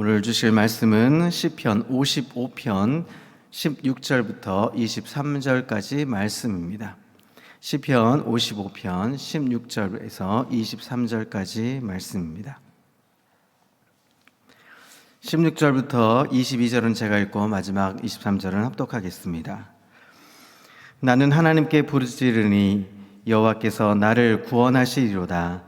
오늘 주실 말씀은 시편 55편 16절부터 23절까지 말씀입니다. 시편 55편 16절에서 23절까지 말씀입니다. 16절부터 22절은 제가 읽고 마지막 23절은 합독하겠습니다. 나는 하나님께 부르짖으니 여호와께서 나를 구원하시리로다.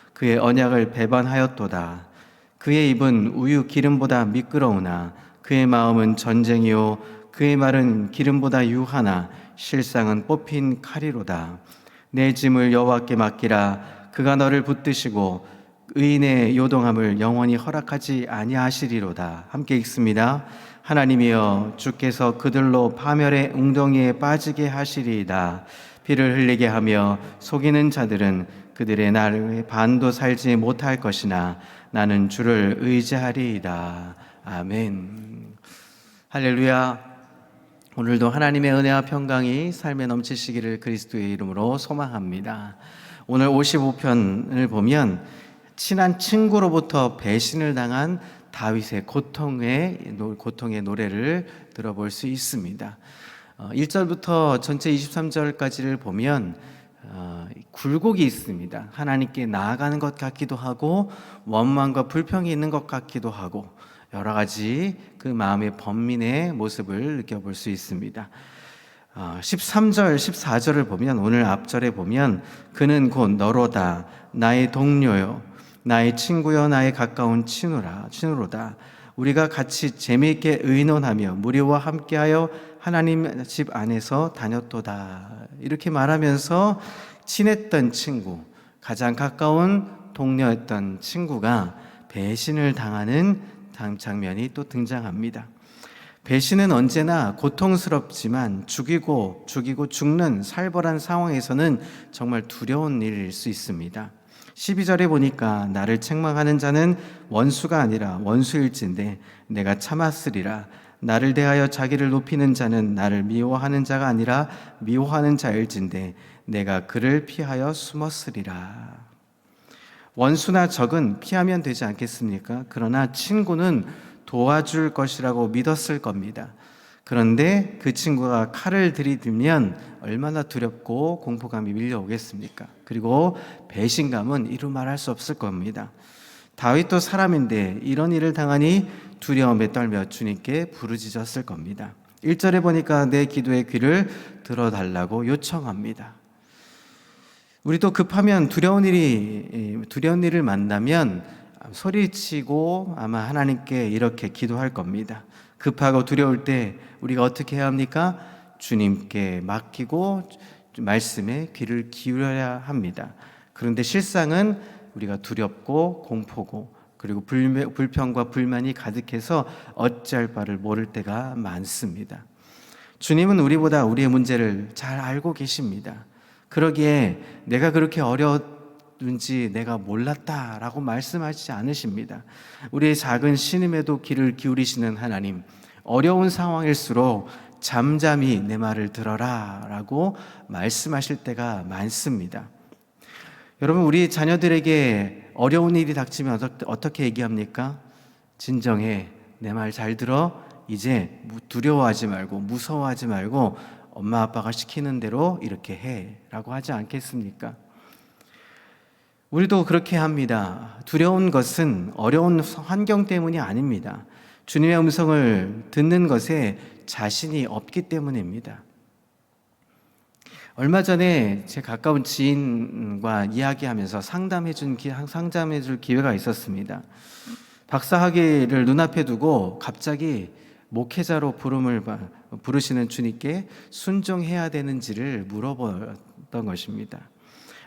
그의 언약을 배반하였도다. 그의 입은 우유 기름보다 미끄러우나 그의 마음은 전쟁이요 그의 말은 기름보다 유하나 실상은 뽑힌 칼이로다. 내 짐을 여호와께 맡기라. 그가 너를 붙드시고 의인의 요동함을 영원히 허락하지 아니하시리로다. 함께 읽습니다. 하나님이여 주께서 그들로 파멸의 웅덩이에 빠지게 하시리이다. 피를 흘리게 하며 속이는 자들은 그들의 나를 반도 살지 못할 것이나 나는 주를 의지하리이다. 아멘. 할렐루야. 오늘도 하나님의 은혜와 평강이 삶에 넘치시기를 그리스도의 이름으로 소망합니다. 오늘 55편을 보면 친한 친구로부터 배신을 당한 다윗의 고통의 고통의 노래를 들어볼 수 있습니다. 1절부터 전체 23절까지를 보면 어, 굴곡이 있습니다. 하나님께 나아가는 것 같기도 하고 원망과 불평이 있는 것 같기도 하고 여러 가지 그 마음의 번민의 모습을 느껴볼 수 있습니다. 13절, 14절을 보면 오늘 앞절에 보면 그는 곧 너로다 나의 동료요 나의 친구여 나의 가까운 친구라 친구로다 우리가 같이 재미있게 의논하며 무리와 함께하여 하나님 집 안에서 다녔도다. 이렇게 말하면서 친했던 친구, 가장 가까운 동료였던 친구가 배신을 당하는 장면이 또 등장합니다. 배신은 언제나 고통스럽지만 죽이고 죽이고 죽는 살벌한 상황에서는 정말 두려운 일일 수 있습니다. 12절에 보니까 나를 책망하는 자는 원수가 아니라 원수일진데 내가 참았으리라. 나를 대하여 자기를 높이는 자는 나를 미워하는 자가 아니라 미워하는 자일진데 내가 그를 피하여 숨었으리라. 원수나 적은 피하면 되지 않겠습니까? 그러나 친구는 도와줄 것이라고 믿었을 겁니다. 그런데 그 친구가 칼을 들이들면 얼마나 두렵고 공포감이 밀려오겠습니까? 그리고 배신감은 이루 말할 수 없을 겁니다. 다윗도 사람인데 이런 일을 당하니 두려움에 떨며 주님께 부르짖었을 겁니다. 1절에 보니까 내 기도의 귀를 들어달라고 요청합니다. 우리도 급하면 두려운 일이 두려운 일을 만나면 소리치고 아마 하나님께 이렇게 기도할 겁니다. 급하고 두려울 때 우리가 어떻게 해야 합니까? 주님께 맡기고 말씀에 귀를 기울여야 합니다. 그런데 실상은 우리가 두렵고 공포고 그리고 불평과 불만이 가득해서 어찌할 바를 모를 때가 많습니다. 주님은 우리보다 우리의 문제를 잘 알고 계십니다. 그러기에 내가 그렇게 어려운지 내가 몰랐다라고 말씀하시지 않으십니다. 우리의 작은 신임에도 귀를 기울이시는 하나님, 어려운 상황일수록 잠잠히 내 말을 들어라 라고 말씀하실 때가 많습니다. 여러분, 우리 자녀들에게 어려운 일이 닥치면 어떻게 얘기합니까? 진정해. 내 말 잘 들어. 이제 두려워하지 말고, 무서워하지 말고, 엄마 아빠가 시키는 대로 이렇게 해. 라고 하지 않겠습니까? 우리도 그렇게 합니다. 두려운 것은 어려운 환경 때문이 아닙니다. 주님의 음성을 듣는 것에 자신이 없기 때문입니다. 얼마 전에 제 가까운 지인과 이야기하면서 상담해 준 상담해 줄 기회가 있었습니다. 박사 학위를 눈앞에 두고 갑자기 목회자로 부름을 부르시는 주님께 순종해야 되는지를 물어봤던 것입니다.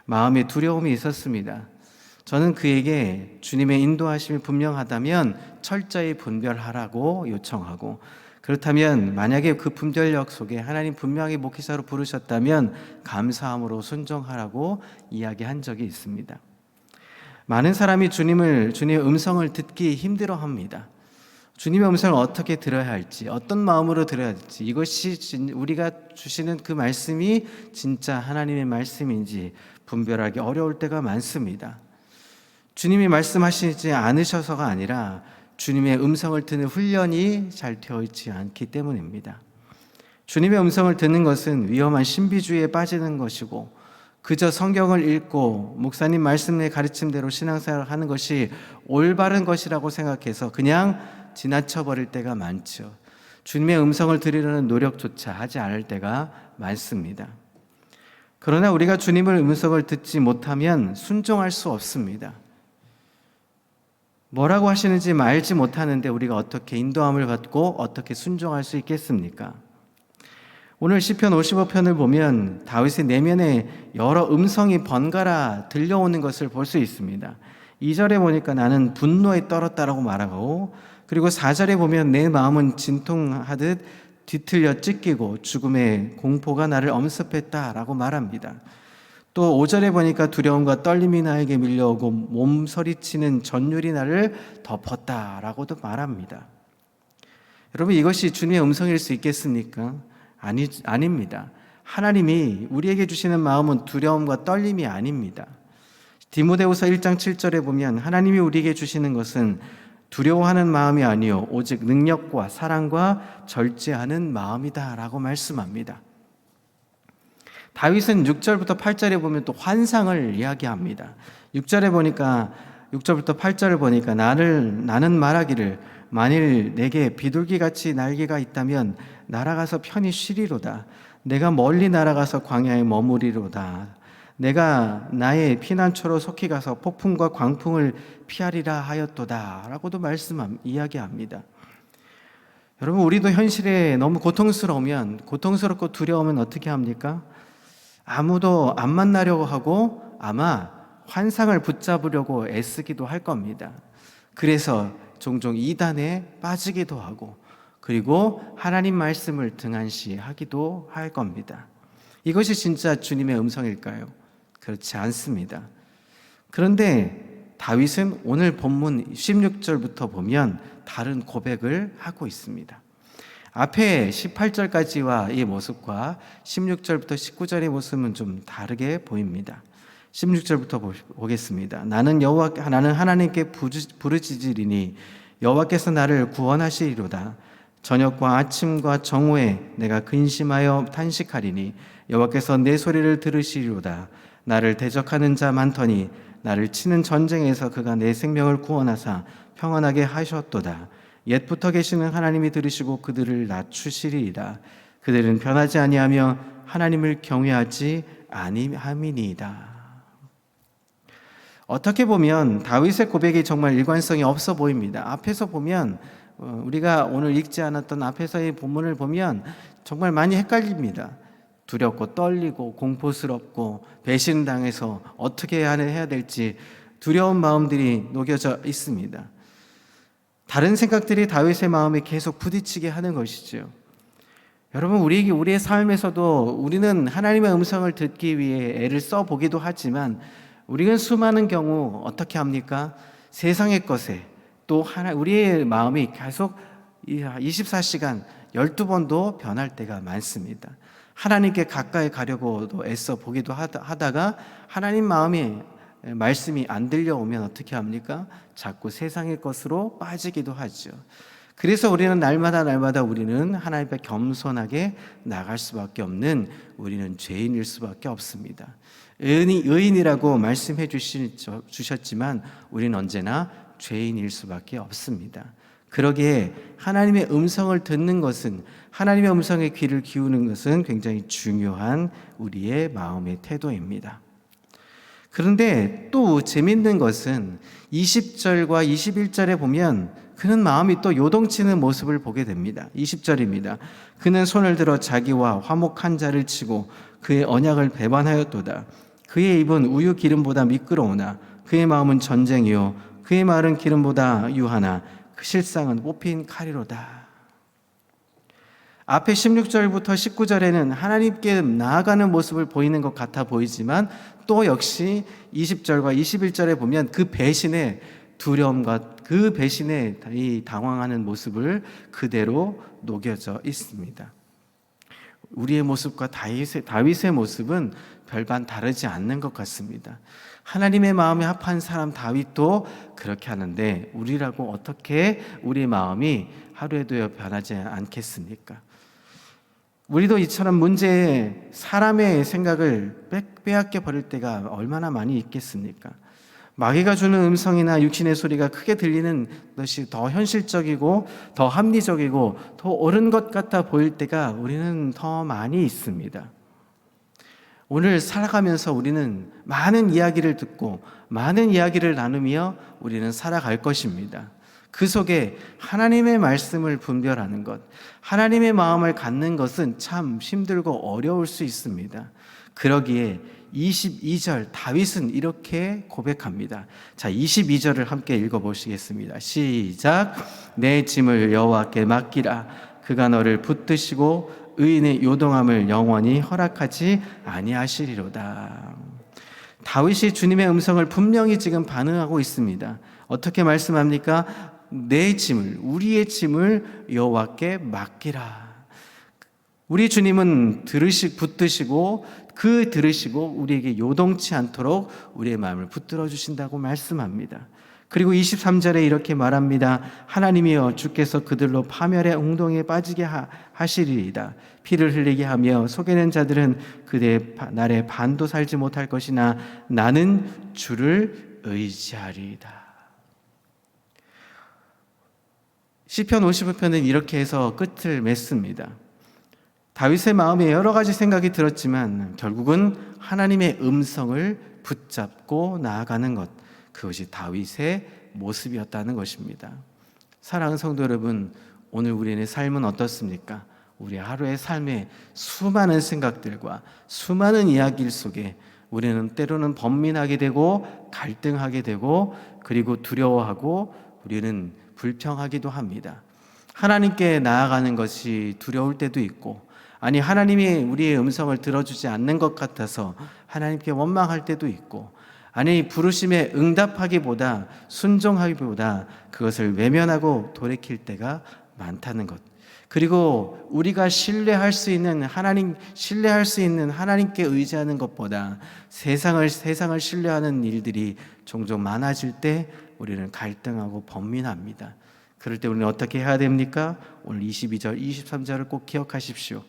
마음에 두려움이 있었습니다. 저는 그에게 주님의 인도하심이 분명하다면 철저히 분별하라고 요청하고 그렇다면 만약에 그 분별력 속에 하나님 분명히 목회자로 부르셨다면 감사함으로 순종하라고 이야기한 적이 있습니다. 많은 사람이 주님을 주님의 음성을 듣기 힘들어 합니다. 주님의 음성을 어떻게 들어야 할지, 어떤 마음으로 들어야 할지, 이것이 진- 우리가 주시는 그 말씀이 진짜 하나님의 말씀인지 분별하기 어려울 때가 많습니다. 주님이 말씀하시지 않으셔서가 아니라 주님의 음성을 듣는 훈련이 잘 되어 있지 않기 때문입니다. 주님의 음성을 듣는 것은 위험한 신비주의에 빠지는 것이고 그저 성경을 읽고 목사님 말씀의 가르침대로 신앙생활을 하는 것이 올바른 것이라고 생각해서 그냥 지나쳐 버릴 때가 많죠. 주님의 음성을 들으려는 노력조차 하지 않을 때가 많습니다. 그러나 우리가 주님의 음성을 듣지 못하면 순종할 수 없습니다. 뭐라고 하시는지 알지 못하는데 우리가 어떻게 인도함을 받고 어떻게 순종할 수 있겠습니까? 오늘 시편 55편을 보면 다윗의 내면에 여러 음성이 번갈아 들려오는 것을 볼 수 있습니다. 2절에 보니까 나는 분노에 떨었다라고 말하고 그리고 4절에 보면 내 마음은 진통하듯 뒤틀려 찢기고 죽음의 공포가 나를 엄습했다라고 말합니다. 또 5절에 보니까 두려움과 떨림이 나에게 밀려오고 몸서리치는 전율이 나를 덮었다라고도 말합니다. 여러분 이것이 주님의 음성일 수 있겠습니까? 아니 아닙니다. 하나님이 우리에게 주시는 마음은 두려움과 떨림이 아닙니다. 디모데후서 1장 7절에 보면 하나님이 우리에게 주시는 것은 두려워하는 마음이 아니요 오직 능력과 사랑과 절제하는 마음이다라고 말씀합니다. 다윗은 6절부터 8절에 보면 또 환상을 이야기합니다. 6절에 보니까 6절부터 8절을 보니까 나를 나는 말하기를 만일 내게 비둘기 같이 날개가 있다면 날아가서 편히 쉬리로다. 내가 멀리 날아가서 광야에 머무리로다. 내가 나의 피난처로 속히 가서 폭풍과 광풍을 피하리라 하였도다라고도 말씀 이야기합니다. 여러분 우리도 현실에 너무 고통스러우면 고통스럽고 두려우면 어떻게 합니까? 아무도 안 만나려고 하고 아마 환상을 붙잡으려고 애쓰기도 할 겁니다. 그래서 종종 이단에 빠지기도 하고 그리고 하나님 말씀을 등한시하기도 할 겁니다. 이것이 진짜 주님의 음성일까요? 그렇지 않습니다. 그런데 다윗은 오늘 본문 16절부터 보면 다른 고백을 하고 있습니다. 앞에 18절까지와 이 모습과 16절부터 19절의 모습은 좀 다르게 보입니다. 16절부터 보겠습니다. 나는 여호와 나는 하나님께 부르짖으리니 여호와께서 나를 구원하시리로다. 저녁과 아침과 정오에 내가 근심하여 탄식하리니 여호와께서 내 소리를 들으시리로다. 나를 대적하는 자 많더니 나를 치는 전쟁에서 그가 내 생명을 구원하사 평안하게 하셨도다. 옛부터 계시는 하나님이 들으시고 그들을 낮추시리이다. 그들은 변하지 아니하며 하나님을 경외하지 아니함이니이다. 어떻게 보면 다윗의 고백이 정말 일관성이 없어 보입니다. 앞에서 보면 어, 우리가 오늘 읽지 않았던 앞에서의 본문을 보면 정말 많이 헷갈립니다. 두렵고 떨리고 공포스럽고 배신당해서 어떻게 해야 될지 두려운 마음들이 녹여져 있습니다. 다른 생각들이 다윗의 마음에 계속 부딪히게 하는 것이죠. 여러분 우리에게 우리의 삶에서도 우리는 하나님의 음성을 듣기 위해 애를 써 보기도 하지만 우리는 수많은 경우 어떻게 합니까? 세상의 것에 또 하나 우리의 마음이 계속 24시간 12번도 변할 때가 많습니다. 하나님께 가까이 가려고도 애써 보기도 하다가 하나님 마음이 말씀이 안 들려오면 어떻게 합니까? 자꾸 세상의 것으로 빠지기도 하죠. 그래서 우리는 날마다 날마다 우리는 하나님 앞에 겸손하게 나갈 수밖에 없는 우리는 죄인일 수밖에 없습니다. 의인이, 의인이라고 말씀해 주셨지만 우리는 언제나 죄인일 수밖에 없습니다. 그러기에 하나님의 음성을 듣는 것은 하나님의 음성에 귀를 기우는 것은 굉장히 중요한 우리의 마음의 태도입니다. 그런데 또 재밌는 것은 20절과 21절에 보면 그는 마음이 또 요동치는 모습을 보게 됩니다. 20절입니다. 그는 손을 들어 자기와 화목한 자를 치고 그의 언약을 배반하였도다. 그의 입은 우유 기름보다 미끄러우나 그의 마음은 전쟁이요 그의 말은 기름보다 유하나 그 실상은 뽑힌 칼이로다. 앞에 16절부터 19절에는 하나님께 나아가는 모습을 보이는 것 같아 보이지만 또 역시 20절과 21절에 보면 그 배신의 두려움과 그 배신의 이 당황하는 모습을 그대로 녹여져 있습니다. 우리의 모습과 다윗의, 다윗의 모습은 별반 다르지 않는 것 같습니다. 하나님의 마음에 합한 사람 다윗도 그렇게 하는데 우리라고 어떻게 우리 마음이 하루에도 변하지 않겠습니까? 우리도 이처럼 문제에 사람의 생각을 빼앗겨 버릴 때가 얼마나 많이 있겠습니까? 마귀가 주는 음성이나 육신의 소리가 크게 들리는 것이 더 현실적이고 더 합리적이고 더 옳은 것 같아 보일 때가 우리는 더 많이 있습니다. 오늘 살아가면서 우리는 많은 이야기를 듣고 많은 이야기를 나누며 우리는 살아갈 것입니다. 그 속에 하나님의 말씀을 분별하는 것, 하나님의 마음을 갖는 것은 참 힘들고 어려울 수 있습니다. 그러기에 22절 다윗은 이렇게 고백합니다. 자, 22절을 함께 읽어 보시겠습니다. 시작. 내 짐을 여호와께 맡기라. 그가 너를 붙드시고 의인의 요동함을 영원히 허락하지 아니하시리로다. 다윗이 주님의 음성을 분명히 지금 반응하고 있습니다. 어떻게 말씀합니까? 내 짐을 우리의 짐을 여호와께 맡기라. 우리 주님은 들으시 붙드시고 그 들으시고 우리에게 요동치 않도록 우리의 마음을 붙들어 주신다고 말씀합니다. 그리고 23절에 이렇게 말합니다. 하나님이여 주께서 그들로 파멸의 웅동에 빠지게 하 시리이다. 피를 흘리게 하며 속이는 자들은 그대의 날에 반도 살지 못할 것이나 나는 주를 의지하리이다. 시편 55편은 이렇게 해서 끝을 맺습니다. 다윗의 마음에 여러 가지 생각이 들었지만 결국은 하나님의 음성을 붙잡고 나아가는 것 그것이 다윗의 모습이었다는 것입니다. 사랑하는 성도 여러분, 오늘 우리의 삶은 어떻습니까? 우리 하루의 삶에 수많은 생각들과 수많은 이야기 속에 우리는 때로는 번민하게 되고 갈등하게 되고 그리고 두려워하고 우리는 불평하기도 합니다. 하나님께 나아가는 것이 두려울 때도 있고 아니 하나님이 우리의 음성을 들어주지 않는 것 같아서 하나님께 원망할 때도 있고 아니 부르심에 응답하기보다 순종하기보다 그것을 외면하고 돌이킬 때가 많다는 것. 그리고 우리가 신뢰할 수 있는 하나님 신뢰할 수 있는 하나님께 의지하는 것보다 세상을 세상을 신뢰하는 일들이 종종 많아질 때 우리는 갈등하고 번민합니다. 그럴 때 우리는 어떻게 해야 됩니까? 오늘 22절, 23절을 꼭 기억하십시오.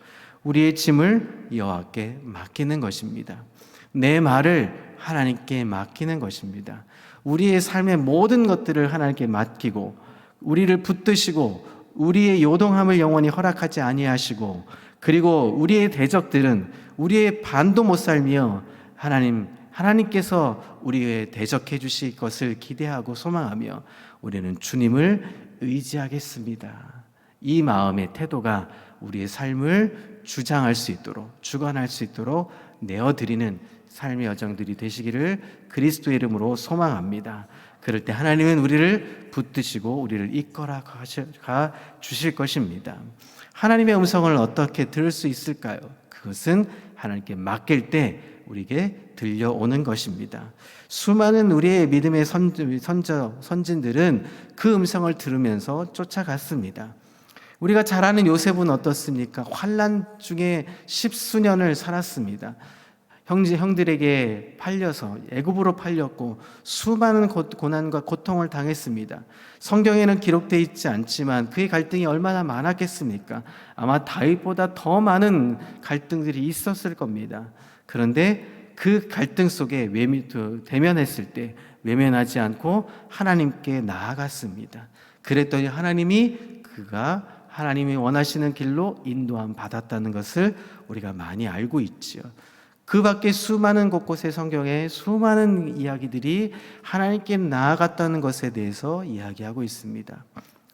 우리의 짐을 여호와께 맡기는 것입니다. 내 말을 하나님께 맡기는 것입니다. 우리의 삶의 모든 것들을 하나님께 맡기고 우리를 붙드시고 우리의 요동함을 영원히 허락하지 아니하시고 그리고 우리의 대적들은 우리의 반도 못 살며 하나님 하나님께서 우리의 대적해 주실 것을 기대하고 소망하며 우리는 주님을 의지하겠습니다. 이 마음의 태도가 우리의 삶을 주장할 수 있도록 주관할 수 있도록 내어드리는 삶의 여정들이 되시기를 그리스도의 이름으로 소망합니다. 그럴 때 하나님은 우리를 붙드시고 우리를 이끌어 가 주실 것입니다. 하나님의 음성을 어떻게 들을 수 있을까요? 그것은 하나님께 맡길 때 우리에게 들려오는 것입니다. 수많은 우리의 믿음의 선저, 선진들은 그 음성을 들으면서 쫓아갔습니다. 우리가 잘 아는 요셉은 어떻습니까? 환란 중에 십수년을 살았습니다. 형제 형들에게 팔려서 애굽으로 팔렸고 수많은 고난과 고통을 당했습니다. 성경에는 기록되어 있지 않지만 그의 갈등이 얼마나 많았겠습니까? 아마 다윗보다 더 많은 갈등들이 있었을 겁니다. 그런데 그 갈등 속에 외미, 대면했을 때 외면하지 않고 하나님께 나아갔습니다. 그랬더니 하나님이 그가 하나님이 원하시는 길로 인도함 받았다는 것을 우리가 많이 알고 있지요. 그 밖에 수많은 곳곳의 성경에 수많은 이야기들이 하나님께 나아갔다는 것에 대해서 이야기하고 있습니다.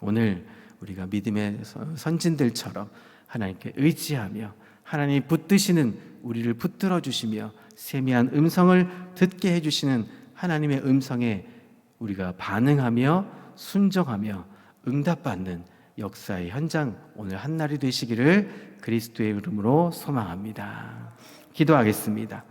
오늘 우리가 믿음의 선진들처럼 하나님께 의지하며 하나님이 붙드시는 우리를 붙들어 주시며 세미한 음성을 듣게 해 주시는 하나님의 음성에 우리가 반응하며 순종하며 응답받는 역사의 현장 오늘 한 날이 되시기를 그리스도의 이름으로 소망합니다. 기도하겠습니다.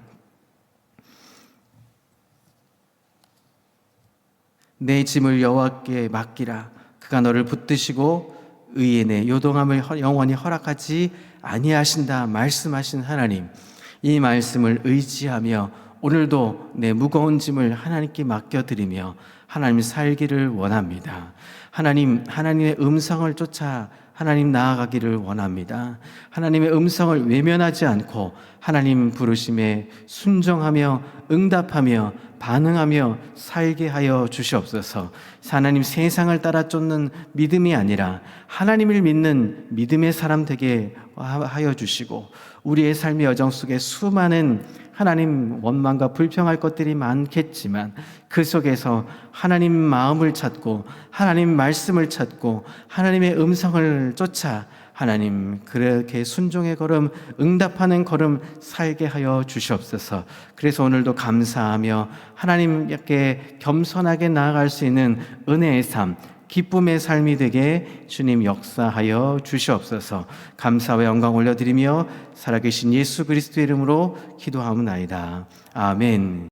내 짐을 여호와께 맡기라. 그가 너를 붙드시고 의의 내 요동함을 허- 영원히 허락하지 아니하신다 말씀하신 하나님. 이 말씀을 의지하며 오늘도 내 무거운 짐을 하나님께 맡겨드리며 하나님 살기를 원합니다. 하나님, 하나님의 음성을 쫓아 하나님 나아가기를 원합니다. 하나님의 음성을 외면하지 않고 하나님 부르심에 순종하며 응답하며 반응하며 살게 하여 주시옵소서. 하나님 세상을 따라 쫓는 믿음이 아니라 하나님을 믿는 믿음의 사람 되게 하여 주시고 우리의 삶의 여정 속에 수많은 하나님 원망과 불평할 것들이 많겠지만 그 속에서 하나님 마음을 찾고 하나님 말씀을 찾고 하나님의 음성을 쫓아 하나님 그렇게 순종의 걸음 응답하는 걸음 살게 하여 주시옵소서. 그래서 오늘도 감사하며 하나님께 겸손하게 나아갈 수 있는 은혜의 삶 기쁨의 삶이 되게 주님 역사하여 주시옵소서. 감사와 영광 올려드리며 살아계신 예수 그리스도의 이름으로 기도하옵나이다. 아멘.